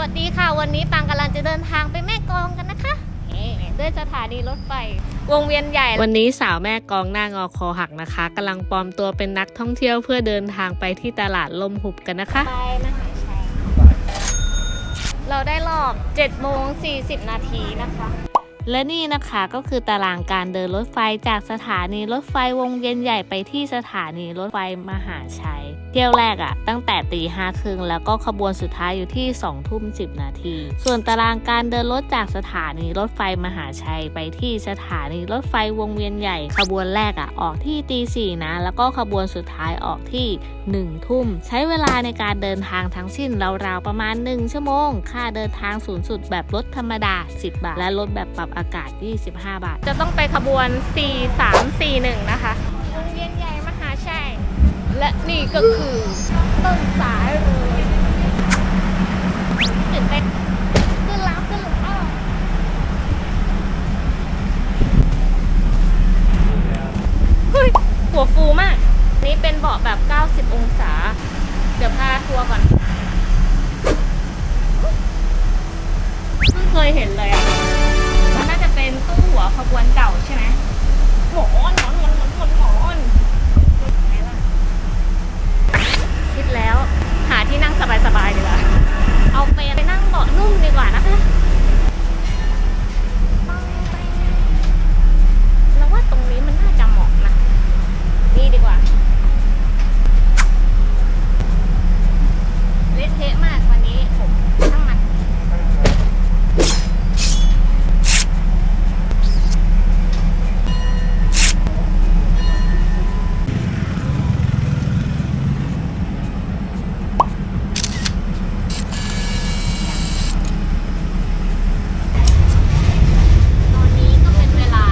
วัสดีค่ะ วันนี้ปังกำลังจะเดินทางไปแม่กลองกันนะคะเอ๊ะด้วยสถานีรถไฟวงเวียนใหญ่ วันนี้สาวแม่กองหน้างอคอหักนะคะกำลังปลอมตัวเป็นนักท่องเที่ยวเพื่อเดินทางไปที่ตลาดลมหุบกันนะคะไปมหาชัยเราได้รอบ7โมง40 นาทีนะคะ และนี่นะคะก็คือตารางการเดินรถไฟจากสถานีรถไฟวงเวียนใหญ่ไปที่สถานีรถไฟมหาชัย เที่ยวแรกอะตั้งแต่ตีห้าครึ่งแล้วก็ขบวนสุดท้ายอยู่ที่2ทุ่ม10นาที ส่วนตารางการเดินรถจากสถานีรถไฟมหาชัยไปที่สถานีรถไฟวงเวียนใหญ่ ขบวนแรกอะออกที่ตีสี่นะ แล้วก็ขบวนสุดท้ายออกที่1ทุ่ม ใช้เวลาในการเดินทางทั้งสิ้นราวๆประมาณ 1 ชั่วโมง ค่าเดินทางสูงสุดแบบรถธรรมดา 10 บาท และรถแบบปรับอากาศ 25 บาท จะต้องไปขบวน 4341 นะคะวงเวียนใหญ่มหาชัย และนี่ก็คือต้นสายเลยตื่นเต้นขึ้นแล้วขึ้นแล้วเฮ้ย หัวฟูมาก นี่เป็นเบาะแบบ 90 องศา เดี๋ยวพาทัวร์ก่อน เพิ่งเคยเห็นเลยอะ ขบวนเก่าใช่ไหมหมอนหมอนหมอนหมอนหมอนหมอนไหนล่ะคิดแล้ว หาที่นั่งสบายๆดีกว่าเอาไปไปนั่งเบาะนุ่มดีกว่านะคะแล้วว่าตรงนี้มันน่าจะเหมาะนะนี่ดีกว่าเละเทะมากวันนี้ผมทั้งมัน ตอนนี้ก็เป็นเวลา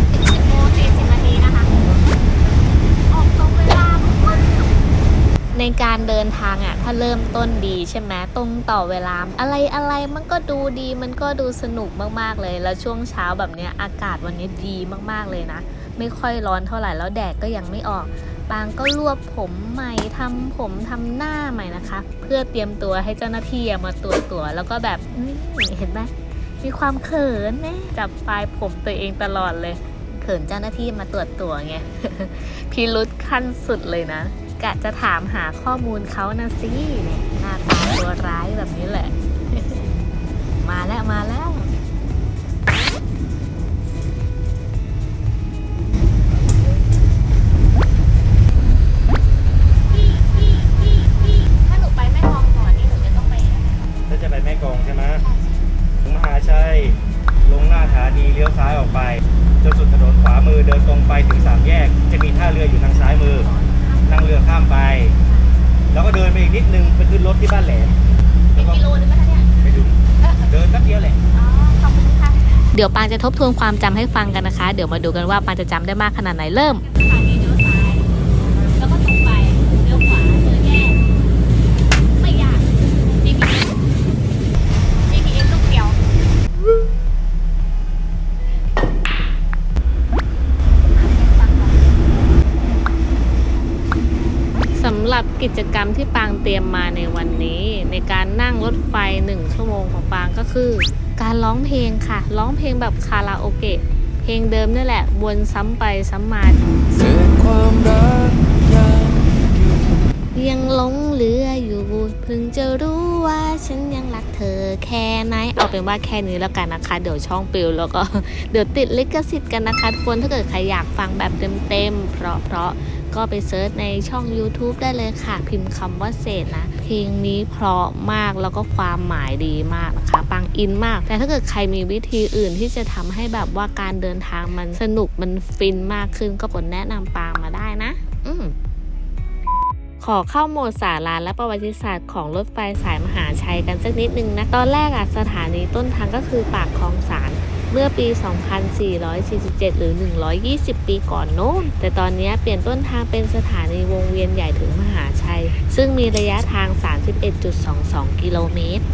10โมง40นาทีนะคะ ออกตรงเวลามาก ใน การเดินทางอะถ้าเริ่มต้นดีใช่ไหมตรงต่อเวลา อะไรอะไรมันก็ดูดีมันก็ดูสนุกมากๆเลย แล้วช่วงเช้าแบบเนี้ยอากาศวันนี้ดีมากๆเลยนะ ไม่ค่อยร้อนเท่าไหร่แล้วแดดก็ยังไม่ออกปางก็รวบผมใหม่ทำผมทำหน้าใหม่นะคะ เพื่อเตรียมตัวให้เจ้าหน้าที่มาตรวจตัวแล้วก็แบบเห็นไหมมีความเขินนะจับปลายผมตัวเองตลอดเลย เขินเจ้าหน้าที่มาตรวจตัวไงพิรุษขั้นสุดเลยนะ กะจะถามหาข้อมูลเขานะสิหน้าตาตัวร้ายแบบนี้แหละ มาแล้วมาแล้วถ้าหนูไปแม่กองก่อนนี่หนูจะต้องไปถ้าจะไปแม่กองใช่ไหมถึงมหาชัยลงหน้าสถานีเลี้ยวซ้ายออกไป จนสุดถนนขวามือเดินตรงไปถึงสามแยก จะมีท่าเรืออยู่ทางซ้ายมือ นั่งเรือข้ามไป แล้วก็เดินไปอีกนิดนึงไปขึ้นรถที่บ้านแหลมแล้วก็กิโลนึงไหมคะเนี่ยไปดูเดินแป๊บเดียวแหละอ๋อขอบคุณค่ะ เดี๋ยวปางจะทบทวนความจำให้ฟังกันนะคะ เดี๋ยวมาดูกันว่าปางจะจำได้มากขนาดไหนเริ่ม หรับกิจกรรมที่ปางเตรียมมาในวันนี้ ในการนั่งรถไฟ 1 ชั่วโมงของปางก็คือ การร้องเพลงค่ะ ร้องเพลงแบบคาราโอเกะเพลงเดิมนี่แหละวนซ้ำไปซ้ำมาเความรักยังอยู่ยังหลงเหลืออยู่เพิ่งจะรู้ว่าฉันยังรักเธอแค่ไหนเอาเป็นว่าแค่นี้แล้วกันนะคะ เดี๋ยวช่องปิวแล้วก็เดี๋ยวติดลิขสิทธิ์กันนะคะทุกคนถ้าเกิดใครอยากฟังแบบเต็มๆเพราะเพราะๆ ก็ไปเซิร์ชในช่อง YouTube ได้เลยค่ะ พิมพ์คำว่าเศษนะ เพลงนี้เพราะมากแล้วก็ความหมายดีมากนะคะ ปังอินมาก แต่ถ้าเกิดใครมีวิธีอื่นที่จะทำให้แบบว่าการเดินทางมันสนุกมันฟินมากขึ้นก็กดแนะนำปางมาได้นะ อืมขอเข้าโหมดสาระและประวัติศาสตร์ของรถไฟสายมหาชัยกันสักนิดนึงนะ ตอนแรกอะสถานีต้นทางก็คือปากคลองสาร เมื่อปี 2447 หรือ 120 ปีก่อนโน้น แต่ตอนนี้เปลี่ยนต้นทางเป็นสถานีวงเวียนใหญ่ถึงมหาชัย ซึ่งมีระยะทาง 31.22 กิโลเมตร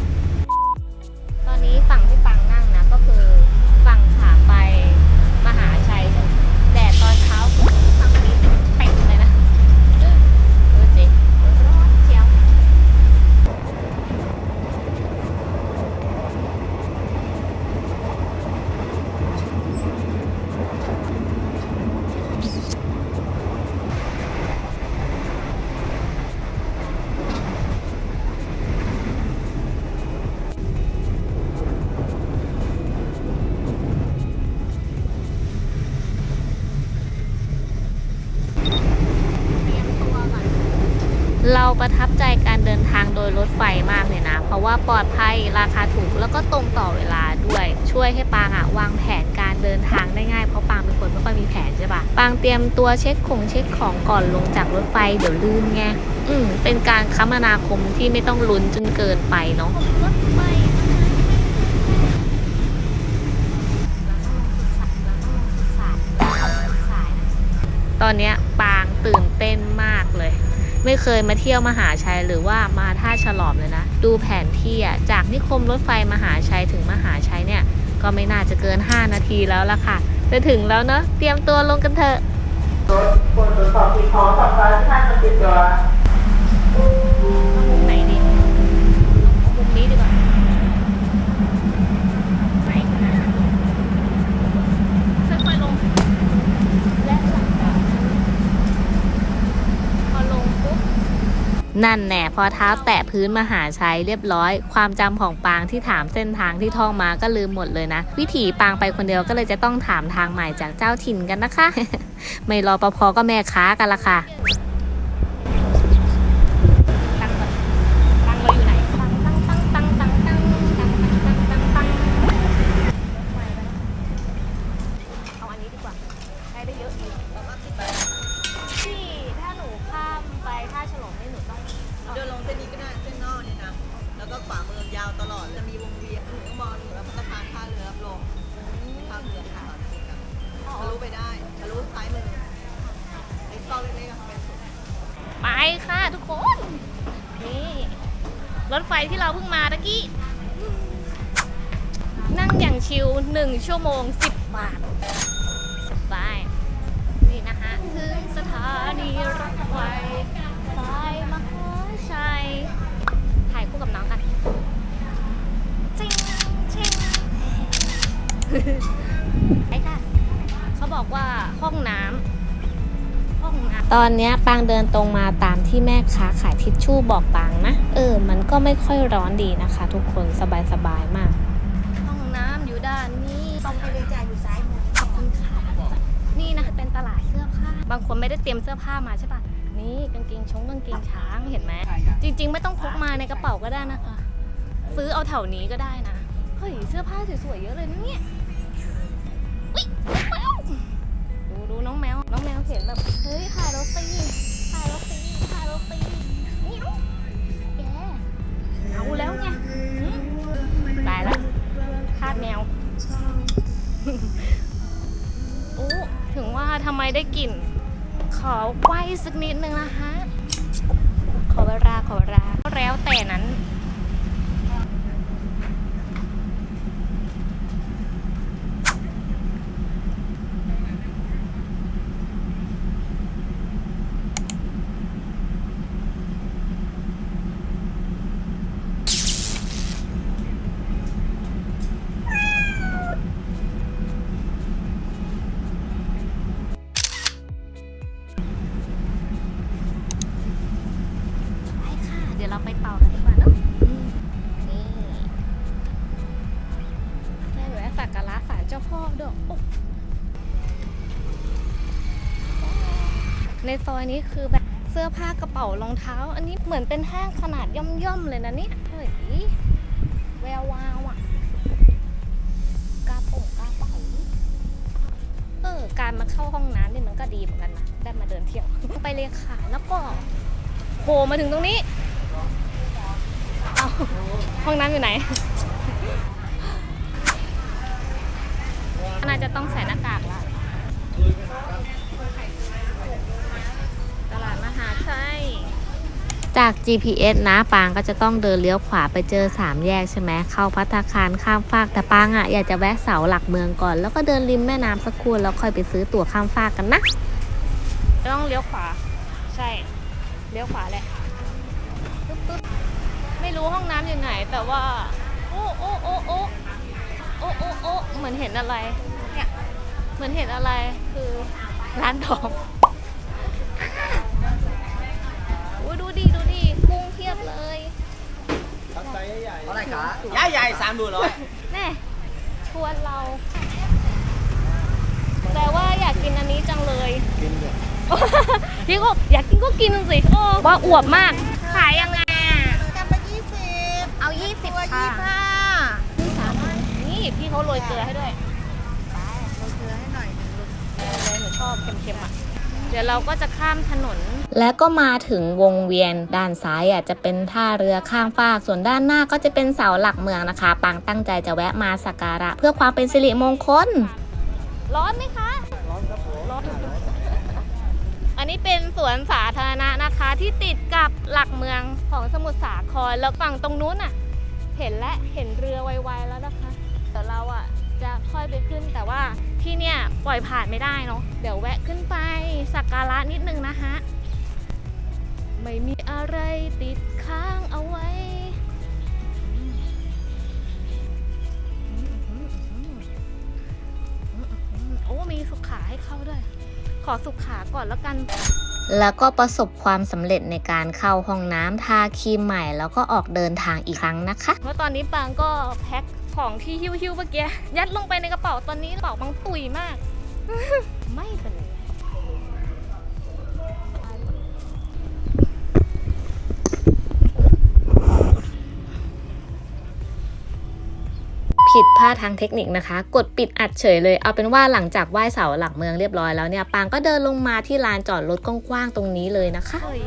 เราประทับใจการเดินทางโดยรถไฟมากเลยนะ เพราะว่าปลอดภัยราคาถูกแล้วก็ตรงต่อเวลาด้วย ช่วยให้ปางอะวางแผนการเดินทางได้ง่ายเพราะปางเป็นคนไม่ค่อยมีแผนใช่ปะปางเตรียมตัวเช็คของเช็คของก่อนลงจากรถไฟเดี๋ยวลืมไงอืมเป็นการคมนาคมที่ไม่ต้องลุ้นจนเกินไปเนาะตอนนี้ปางตื่นเต้น ไม่เคยมาเที่ยวมหาชัยหรือว่ามาท่าฉลอมเลยนะ ดูแผนที่อะจากนิคมรถไฟมหาชัยถึงมหาชัยเนี่ย ก็ไม่น่าจะเกิน 5 นาทีแล้วล่ะค่ะ จะถึงแล้วเนาะเตรียมตัวลงกันเถอะรถบนรถสอบสิ่ของสำคัญที่ท่านจะติดตัว นั่นแน่พอเท้าแตะพื้นมหาชัยเรียบร้อย ความจำของปางที่ถามเส้นทางที่ท่องมาก็ลืมหมดเลยนะ วิถีปางไปคนเดียวก็เลยจะต้องถามทางใหม่จากเจ้าถิ่นกันนะคะ ไม่รอปภก็แม่ค้ากันละค่ะ รถไฟที่เราเพิ่งมาตะกี้ นั่งอย่างชิลหนึ่งชั่วโมงสิบบาทสบายนี่นะคะถึงสถานีรถไฟสายมหาชัย ถ่ายคู่กับน้องกันจิงจิงไปค่ะ เขาบอกว่าห้องน้ำ ตอนเนี้ยปางเดินตรงมาตามที่แม่ค้าขายทิชชู่บอกปางนะ เออ มันก็ไม่ค่อยร้อนดีนะคะ ทุกคนสบายๆมาก ห้องน้ำอยู่ด้านนี้ตรงทะเลใจอยู่ซ้ายมือขอบคุณค่ะนี่นะคะเป็นตลาดเสื้อผ้า บางคนไม่ได้เตรียมเสื้อผ้ามาใช่ปะนี่กางเกงชงกางเกงช้างเห็นไหมจริง ๆ ไม่ต้องพกมาในกระเป๋าก็ได้นะคะ ซื้อเอาแถวนี้ก็ได้นะเฮ้ยเสื้อผ้าสวยๆเยอะเลยนะเนี่ย ว น้องแมวเห็นแบบ เฮ้ยถ่ายรถตีถ่ายรถตีถ่ายรถตีนี่เอาแกเอาแล้วไงหืมตายแล้วคาดแมว โอ้ถึงว่าทำไมได้กลิ่น ขอไหวสักนิดนึงนะคะขอเวลาขอเวลาแล้วแต่นั้น พอด้อในซอยนี้คือแบบเสื้อผ้ากระเป๋ารองเท้า อันนี้เหมือนเป็นห้างขนาดย่อมๆเลยนะเนี่ยเฮ้ยแวววาวอะกระโป๋องกระเป๋าเออ การมาเข้าห้องน้ำนี่มันก็ดีเหมือนกันนะได้มาเดินเที่ยวไปเลยค่ะแล้วก็โผล่มาถึงตรงนี้ เอาห้องน้ำอยู่ไหน น่า จะต้องใส่หน้ากากละตลาดมหาชัยจาก GPS นะปางก็จะต้องเดินเลี้ยวขวาไปเจอ3แยกใช่ไหมเข้าพัตตาคารข้ามฟากแต่ปางอะอยากจะแวะเสาหลักเมืองก่อน แล้วก็เดินริมแม่น้ำสักครู่แล้วค่อยไปซื้อตั๋วข้ามฟากกันนะต้องเลี้ยวขวา ใช่เลี้ยวขวาแหละปึ๊บปึ๊บไม่รู้ห้องน้ำอยู่ไหนแต่ว่า โอ้โอ้โอ้โอ้โอ้โอ้โอ้เหมือนเห็นอะไร เนี่ยเหมือนเห็นอะไรคือร้านทองโอ้ยดูดิดูดิกุ้งเพียบเลยเท่าไหร่คะย่าใหญ่สามหมื่นร้อยแน่ชวนเรา แต่ว่าอยากกินอันนี้จังเลยกินเลยพี่ก็อยากกินก็กินสิโอ้ว่าอวบมาก ขายยังไงอะยี่สิบตัวค่ะยี่ห้านี่พี่เขาโรยเกลือให้ด้วย เราเกลือให้หน่อยหนึงลูก เลยหนูชอบเค็มๆอะ เดี๋ยวเราก็จะข้ามถนน และก็มาถึงวงเวียนด้านซ้ายอะจะเป็นท่าเรือข้ามฟาก ส่วนด้านหน้าก็จะเป็นเสาหลักเมืองนะคะปางตั้งใจจะแวะมาสักการะ เพื่อความเป็นสิริมงคล ร้อนไหมคะ ร้อนครับผมร้อนอันนี้เป็นสวนสาธารณะนะคะที่ติดกับหลักเมืองของสมุทรสาครแล้วฝั่งตรงนู้นอะ เห็นและเห็นเรือไวๆแล้วนะคะแต่เราอะจะค่อยไปขึ้นแต่ว่า ที่เนี่ยปล่อยผ่านไม่ได้เนาะเดี๋ยวแวะขึ้นไปสักการะนิดนึงนะคะไม่มีอะไรติดค้างเอาไว้ โอ้มีสุขาให้เข้าด้วย ขอสุขาก่อนแล้วกันแล้วก็ประสบความสำเร็จในการเข้าห้องน้ำทาครีมใหม่ แล้วก็ออกเดินทางอีกครั้งนะคะ เพราะตอนนี้ปางก็แพ็ค ของที่หิ้วๆเมื่อกี้ยัดลงไปในกระเป๋าตอนนี้กระเป๋าบางตุยมาก ไม่เป็นไรผิดพลาดทางเทคนิคนะคะ กดปิดอัดเฉยเลย เอาเป็นว่าหลังจากไหว้เสาหลักเมืองเรียบร้อยแล้วเนี่ย ปางก็เดินลงมาที่ลานจอดรถกว้างๆตรงนี้เลยนะคะเฮ้ย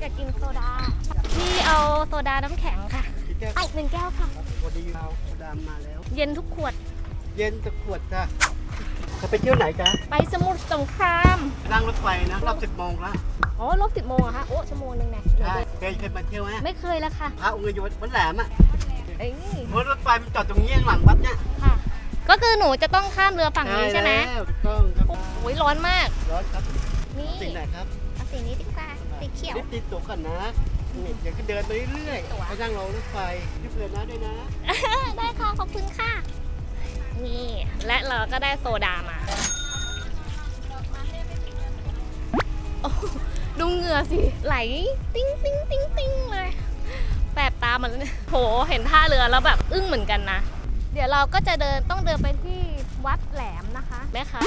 อยากกินโซดา พี่เอาโซดาน้ำแข็งค่ะ ไอหนึ่งแก้วค่ะพอดีเราดำมาแล้ว เย็นทุกขวด เย็นจะขวดจ้ะจะไปเที่ยวไหนจ๊ะไปสมุทรสงคราม นั่งรถไฟนะรอบสิบโมงแล้วอ๋อลบสิบโมงอะคะโอ้ชั่วโมงหนึงเนี่ยหนูใช่เดินเคยเคยมาเที่ยวไหมไม่เคยแล้วค่ะพระองค์อยู่วัดแหลมอะเอ้ยเพราะรถไฟมันจอดตรงเงี้ยงหลังวัดเนี่ยค่ะ ก็คือหนูจะต้องข้ามเรือฝั่งนี้ใช่ไหมแล้วถูกต้องครับโอ้ยร้อนมาก ร้อนครับนี่สิ่งไหนครับเอาสีนี้ดีกว่าสีเขียวรีบติดตัวก่อนนะนี่ เดี๋ยวก็เดินไปเรื่อยๆไปนั่งรอรถไฟรีบเดินนะด้วยนะ ได้ค่ะ ขอบคุณค่ะ นี่ และเราก็ได้โซดามา โอ้ดูเหงื่อสิ ไหล ติ้งติ้งติ้งติ้งเลยแสบตามันเลยโห เห็นท่าเรือแล้วแบบอึ้งเหมือนกันนะ เดี๋ยวเราก็จะเดินต้องเดินไปที่วัดแหลมนะคะแม่คะ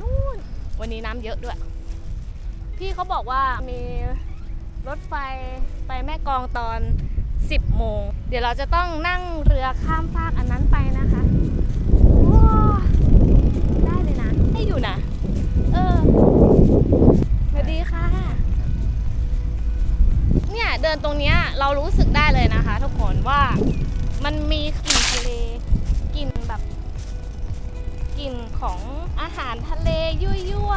นู่น วันนี้น้ำเยอะด้วย พี่เขาบอกว่ามี รถไฟไปแม่กองตอน 10 โมง เดี๋ยวเราจะต้องนั่งเรือข้ามฟากอันนั้นไปนะคะว้าวได้เลยนะ ให้อยู่นะ เออสวัสดีค่ะ เนี่ยเดินตรงเนี้ยเรารู้สึกได้เลยนะคะทุกคนว่ามันมีกลิ่นทะเลกลิ่นแบบกลิ่นของอาหารทะเลยั่ว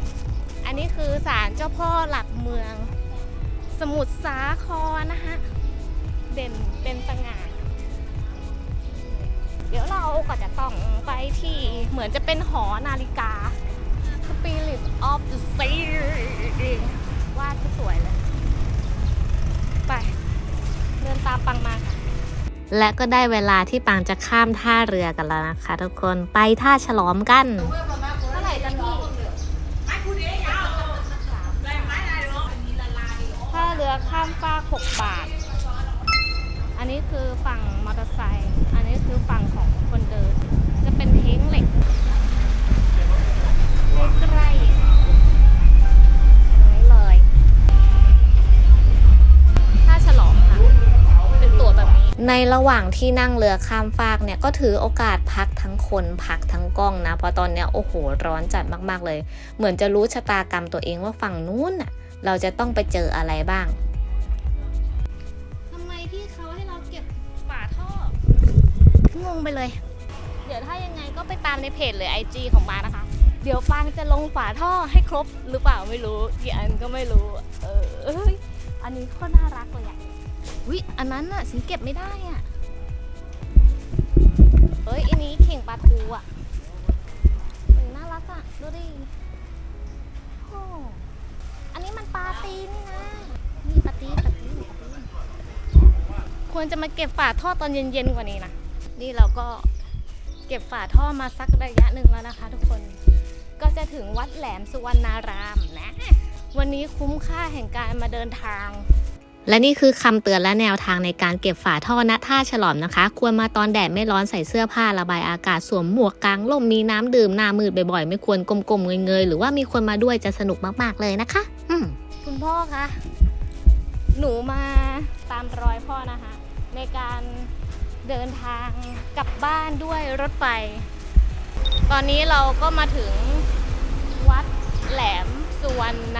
ๆอันนี้คือศาลเจ้าพ่อหลักเมือง สมุทรสาครนะคะเด่นเป็นสง่าเดี๋ยวเราก็จะต้องไปที่เหมือนจะเป็นหอนาฬิกา Spirit of the Sea วาดสวยเลย ไป เดินตามปังมาค่ะและก็ได้เวลาที่ปางจะข้ามท่าเรือกันแล้วนะคะทุกคนไปท่าฉลอมกัน เท่าไหร่จันพี่ถ้าเรือข้ามฟาก6บาท อันนี้คือฝั่งมอเตอร์ไซค์ อันนี้คือฝั่งของคนเดิน จะเป็นเท้งเหล็กใกล้ๆ ในระหว่างที่นั่งเรือข้ามฟากเนี่ยก็ถือโอกาสพักทั้งคนพักทั้งกล้องนะเพราะตอนเนี้ยโอ้โหร้อนจัดมากๆเลย เหมือนจะรู้ชะตากรรมตัวเองว่าฝั่งนู้นน่ะเราจะต้องไปเจออะไรบ้างทำไมพี่เขาให้เราเก็บฝาท่องงไปเลย เดี๋ยวถ้ายังไงก็ไปตามในเพจหรือ IG ของมานะคะ เดี๋ยวฟางจะลงฝาท่อให้ครบหรือเปล่าไม่รู้กี่อันก็ไม่รู้ เออเอ้ยอันนี้โคตรน่ารักเลยอะ วิอันนั้นอะฉันเก็บไม่ได้อะเอ้ยอันนี้เข่งปลาทูอะน่ารักอะ ดูดิโอ้อันนี้มันปลาตีนนี่นะนี่ปลาตีนปลาตีนปลาตีนควรจะมาเก็บฝาท่อตอนเย็นๆกว่านี้นะ นี่เราก็เก็บฝาท่อมาสักระยะหนึ่งแล้วนะคะ ทุกคน ก็จะถึงวัดแหลมสุวรรณารามนะ วันนี้คุ้มค่าแห่งการมาเดินทาง และนี่คือคำเตือนและแนวทางในการเก็บฝาท่อณท่าฉลอมนะคะ ควรมาตอนแดดไม่ร้อนใส่เสื้อผ้าระบายอากาศสวมหมวกกลางร่มมีน้ำดื่มหน้ามืดบ่อยๆ ไม่ควรกลมๆเงยๆ หรือว่ามีคนมาด้วยจะสนุกมากๆเลยนะคะ อืคุณพ่อคะหนูมาตามรอยพ่อนะคะ ในการเดินทางกลับบ้านด้วยรถไฟ ตอนนี้เราก็มาถึงวัดแหลมสุวรรณ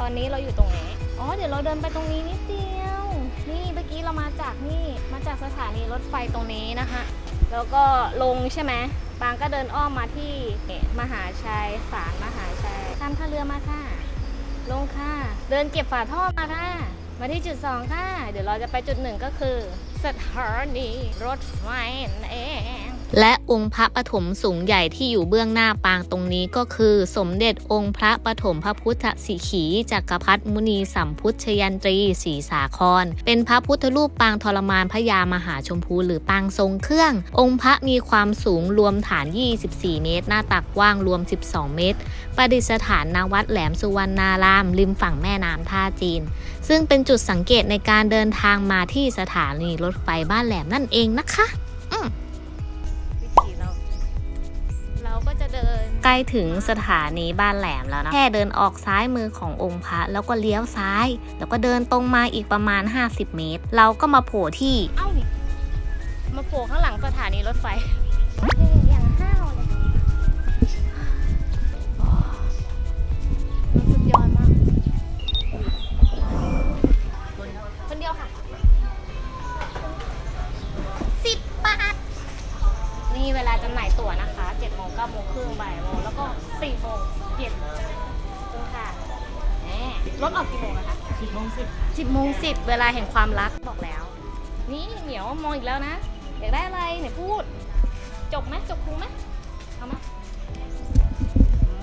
ตอนนี้เราอยู่ตรงไหนอ๋อ เดี๋ยวเราเดินไปตรงนี้นิดเดียว นี่เมื่อกี้เรามาจากนี่ มาจากสถานีรถไฟตรงนี้นะคะ แล้วก็ลงใช่ไหมปางก็เดินอ้อมมาที่มหาชัยศาลมหาชัยข้ามท่าเรือมาค่ะ ลงค่ะ เดินเก็บฝาท่อมาค่ะ มาที่จุดสองค่ะ เดี๋ยวเราจะไปจุดหนึ่งก็คือสถานีรถไฟนั่นเอง และองค์พระปฐมสูงใหญ่ที่อยู่เบื้องหน้าปางตรงนี้ก็คือ สมเด็จองค์พระปฐมพระพุทธสิขีจักรพรรดิมุนีสัมพุทธยันตรีศรีสาคร เป็นพระพุทธรูปปางทรมานพระยามหาชมพูหรือปางทรงเครื่อง องค์พระมีความสูงรวมฐาน 24 เมตร หน้าตักกว้างรวม 12 เมตร ประดิษฐานณวัดแหลมสุวรรณาราม ริมฝั่งแม่น้ำท่าจีน ซึ่งเป็นจุดสังเกตในการเดินทางมาที่สถานีรถไฟบ้านแหลมนั่นเองนะคะวิ จะเดิน ใกล้ถึงสถานีบ้านแหลมแล้วนะ แค่เดินออกซ้ายมือขององค์พระ แล้วก็เลี้ยวซ้าย แล้วก็เดินตรงมาอีกประมาณ 50 เมตร เราก็มาโผล่ที่ เอ้านี่มาโผล่ข้างหลังสถานีรถไฟ 10โมง10 10โมง10เวลาแห่งความรักบอกแล้ว นี่เหมียวมองอีกแล้วนะ อยากได้อะไรเนี่ยพูด จบไหมจบครูไหมเอาไหม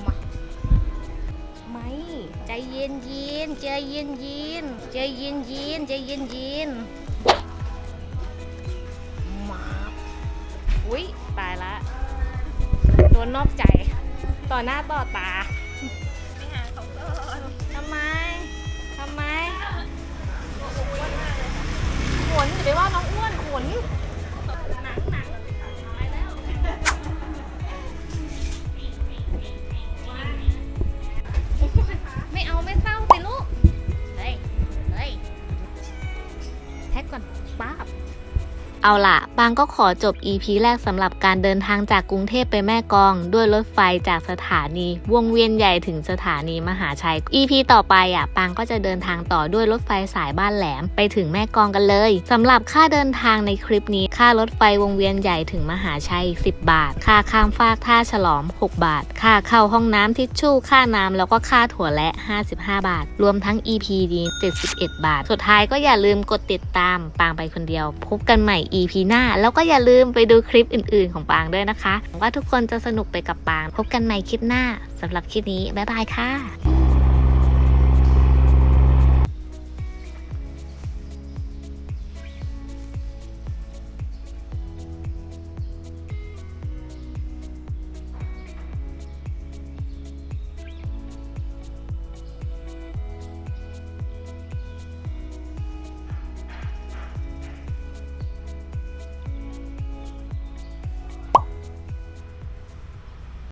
มาไม่ใจเย็นเย็นใจเย็นเย็นใจเย็นเย็นใจเย็นเย็นมาอุ้ยตายละโดนนอกใจ ต่อหน้าต่อตา เอาล่ะปางก็ขอจบ EP แรกสำหรับการเดินทางจากกรุงเทพไปแม่กอง ด้วยรถไฟจากสถานีวงเวียนใหญ่ถึงสถานีมหาชัย EP ต่อไปอะปางก็จะเดินทางต่อด้วยรถไฟสายบ้านแหลมไปถึงแม่กองกันเลยสำหรับค่าเดินทางในคลิปนี้ค่ารถไฟวงเวียนใหญ่ถึงมหาชัย 10 บาท ค่าข้ามฟากท่าฉลอม 6 บาท ค่าเข้าห้องน้ำทิชชู่ค่าน้ำแล้วก็ค่าถั่วและ 55 บาท รวมทั้ง EP นี้71 บาท สุดท้ายก็อย่าลืมกดติดตามปางไปคนเดียว พบกันใหม่ EP หน้าแล้วก็อย่าลืมไปดูคลิปอื่นๆของปางด้วยนะคะหวังว่าทุกคนจะสนุกไปกับปาง พบกันใหม่คลิปหน้าสำหรับคลิปนี้ บ๊ายบายค่ะ